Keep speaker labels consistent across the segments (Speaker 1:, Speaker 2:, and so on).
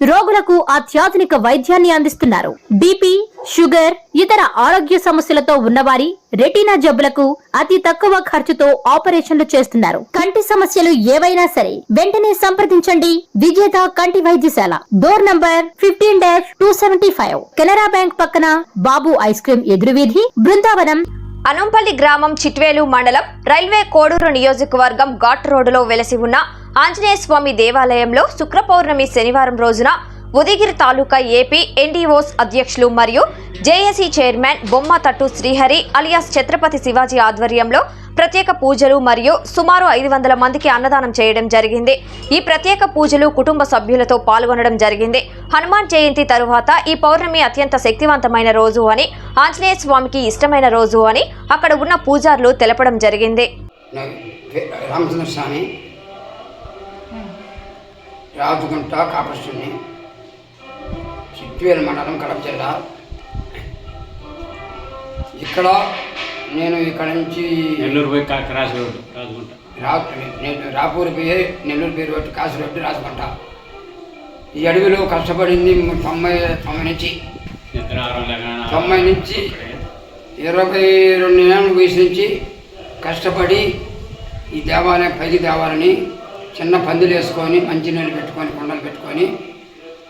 Speaker 1: రోగులకు అత్యాధునిక వైద్యాన్ని అందిస్తున్నారు. బీపీ షుగర్ ఇతర ఆరోగ్య సమస్యలతో ఉన్నవారి రెటీనా జబ్బులకు అతి తక్కువ ఖర్చుతో ఆపరేషన్లు చేస్తున్నారు. కంటి సమస్యలు ఏవైనా సరే వెంటనే సంప్రదించండి. విజేత కంటి వైద్యశాల. Door number fifteen dash two seventy five. Canara bank పక్కన బాబు ఐస్ క్రీమ్ ఎదురువీధి బృందావనం.
Speaker 2: అనంపల్లి గ్రామం చిట్వేలు మండలం రైల్వే కోడూరు నియోజకవర్గం ఘాట్ రోడ్డులో వెలసి ఉన్న ఆంజనేయ స్వామి దేవాలయంలో శుక్ర పౌర్ణమి శనివారం రోజున ఉదయగిరి తాలూకా ఏపీ ఎన్డీఓస్ అధ్యక్షులు మరియు జేఏసీ చైర్మన్ బొమ్మ తట్టు శ్రీహరి అలియాస్ ఛత్రపతి శివాజీ ఆధ్వర్యంలో ప్రత్యేక పూజలు మరియు సుమారు ఐదు వందల మందికి అన్నదానం చేయడం జరిగింది. ఈ ప్రత్యేక పూజలు కుటుంబ సభ్యులతో పాల్గొనడం జరిగింది. హనుమాన్ జయంతి తరువాత ఈ పౌర్ణమి అత్యంత శక్తివంతమైన రోజు అని ఆంజనేయ స్వామికి ఇష్టమైన రోజు అని అక్కడ ఉన్న పూజారులు తెలపడం జరిగింది.
Speaker 3: రాజుగుంట కాపర్శుని చిట్వేలు మండలం కడప జిల్లా. ఇక్కడ నేను ఇక్కడ నుంచి
Speaker 4: నెల్లూరు పోయి కా- క్రాస్ రోడ్డు
Speaker 3: రా నేను రాపూర్ పోయి నెల్లూరు పేరు రోడ్డు కాసు రోడ్డు రాజుకుంట ఈ అడవిలో కష్టపడింది తొంభై తొంభై నుంచి. తొంభై నుంచి ఇరవై రెండు ఏళ్ళ వయసు నుంచి కష్టపడి ఈ దేవాలయం పైకి తేవాలని చిన్న పందిలు వేసుకొని మంచి నీళ్ళు పెట్టుకొని కొండలు పెట్టుకొని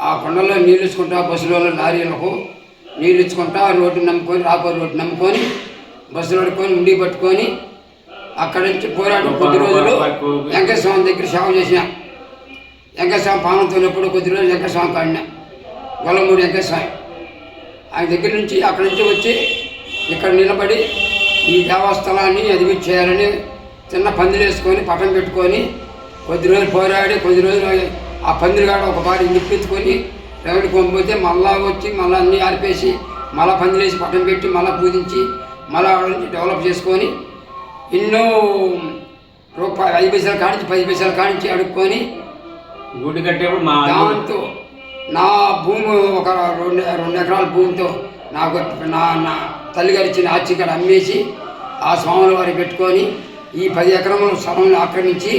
Speaker 3: ఆ కొండల్లో నీళ్ళు ఇచ్చుకుంటా బస్సులలో లారీలకు నీళ్ళు ఇచ్చుకుంటా రోడ్డు నమ్ముకొని రాపూర్ రోడ్డు నమ్ముకొని బస్సులు పట్టుకొని ఉండి పట్టుకొని అక్కడి నుంచి పోరాడు కొద్ది రోజులు వెంకటస్వామి దగ్గర సేవ చేసిన. వెంకటస్వామి పానంతో ఎప్పుడు కొద్ది రోజులు వెంకటస్వామి కాడినా. గొల్లమూడి వెంకటస్వామి. ఆయన దగ్గర నుంచి అక్కడి నుంచి వచ్చి ఇక్కడ నిలబడి ఈ దేవస్థలాన్ని అదివి చేయాలని చిన్న పందిరి వేసుకొని పటం పెట్టుకొని కొద్ది రోజులు పోరాడి కొద్ది రోజులు ఆ పందిరి కాడ ఒక బారి నిప్పించుకొని రెవడి పంపితే మళ్ళా వచ్చి మళ్ళీ అన్నీ ఆరిపేసి మళ్ళా పందిరి వేసి పటం పెట్టి మళ్ళీ పూజించి మళ్ళీ నుంచి డెవలప్ చేసుకొని ఎన్నో రూపాయలు ఐదు పైసలు కానించి పది పైసలు కానించి అడుక్కొని
Speaker 4: గుడి కట్టేప్పుడు మా
Speaker 3: దాంతో నా భూమి ఒక రెండు రెండు ఎకరాల భూమితో నాకు నా నా తల్లిగారు ఇచ్చిన ఆస్తికాడ అమ్మేసి ఆ స్వాముల వారికి పెట్టుకొని ఈ పది ఎకరముల స్థలంలో ఆక్రమించి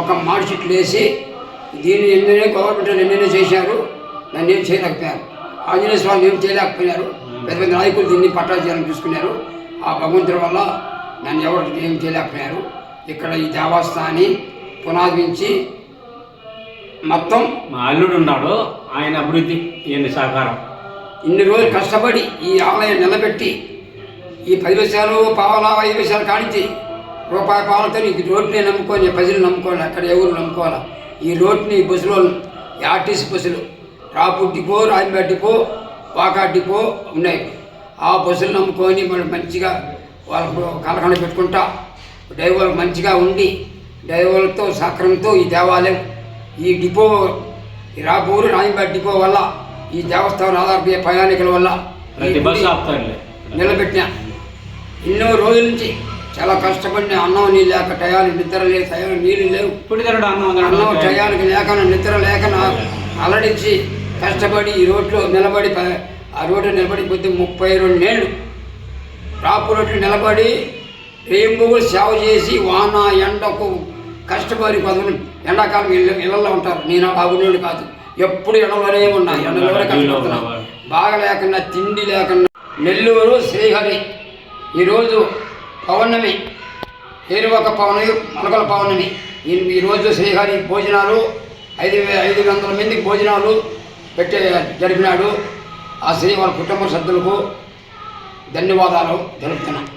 Speaker 3: ఒక మాడి చెట్లు వేసి దీన్ని ఎన్నెన్నో గవర్నమెంట్ ఎన్నెన్నో చేశారు. నన్ను ఏం చేయలేకపోయారు. ఆంజనేయ స్వామి ఏం చేయలేకపోయినారు పెద్ద పెద్ద నాయకులు దీన్ని పట్టాలు చేయాలని చూసుకున్నారు. ఆ భగవంతుడి వల్ల నన్ను ఎవరు ఏం చేయలేకపోయారు. ఇక్కడ ఈ దేవస్థానాన్ని పునాదించి మొత్తం
Speaker 4: మా అల్లుడు ఉన్నాడు. ఆయన అభివృద్ధి ఈయన సహకారం?
Speaker 3: ఇన్ని రోజులు కష్టపడి ఈ ఆలయం నిలబెట్టి ఈ పది పైసలు పావలా ఐదు పైసలు కానించి రూపాయి పాలతో ఈ రోడ్ని నమ్ముకొని ప్రజలు నమ్ముకోవాలి అక్కడ ఎవరు నమ్ముకోవాలి? ఈ రోడ్ని బస్సులో ఆర్టీసీ బస్సులు Rapur depot Rajampet depot Vaka depot ఉన్నాయి. ఆ బస్సులు నమ్ముకొని మనం మంచిగా వాళ్ళకు కలకండ పెట్టుకుంటా డ్రైవర్లు మంచిగా ఉండి డ్రైవర్లతో సహకారంతో ఈ దేవాలయం ఈ డిపో ఈ రాపూరు రాజంపేట డిపో వల్ల ఈ దేవస్థానం ఆధారపడే ప్రయాణికుల వల్ల నిలబెట్టిన. ఎన్నో రోజుల నుంచి చాలా కష్టపడిన అన్నం నీళ్ళు లేక టయానికి నిద్ర లేక టయానికి నీళ్ళు లేవు.
Speaker 4: తినడు అన్నం
Speaker 3: అన్నం. టయానికి లేక నిద్ర లేక అలడించి కష్టపడి ఈ రోడ్లో నిలబడి ఆ రోడ్డు నిలబడి కొద్ది ముప్పై రెండు నేళ్ళు రాపు రోడ్లు నిలబడి రేంబులు సేవ చేసి వాన ఎండకు కష్టపడి పదవి ఎండాకాలం ఇళ్ళ ఇళ్ళల్లో ఉంటారు. నేను బాగుండేది కాదు. ఎప్పుడు ఎండలోనే ఉన్నా. ఎండలోనే కష్టపడుతున్నా. బాగా లేకుండా తిండి లేకుండా నెల్లూరు శ్రీహరి. ఈరోజు పౌర్ణమి ఏరువక పౌర్ణమి మనకల పౌర్ణమి. ఈ ఈరోజు శ్రీహరి భోజనాలు ఐదు ఐదు వందల మందికి భోజనాలు పెట్టే జరిపినాడు. ఆ శ్రీ వాళ్ళ కుటుంబ సభ్యులకు ధన్యవాదాలు తెలుపుతున్నాను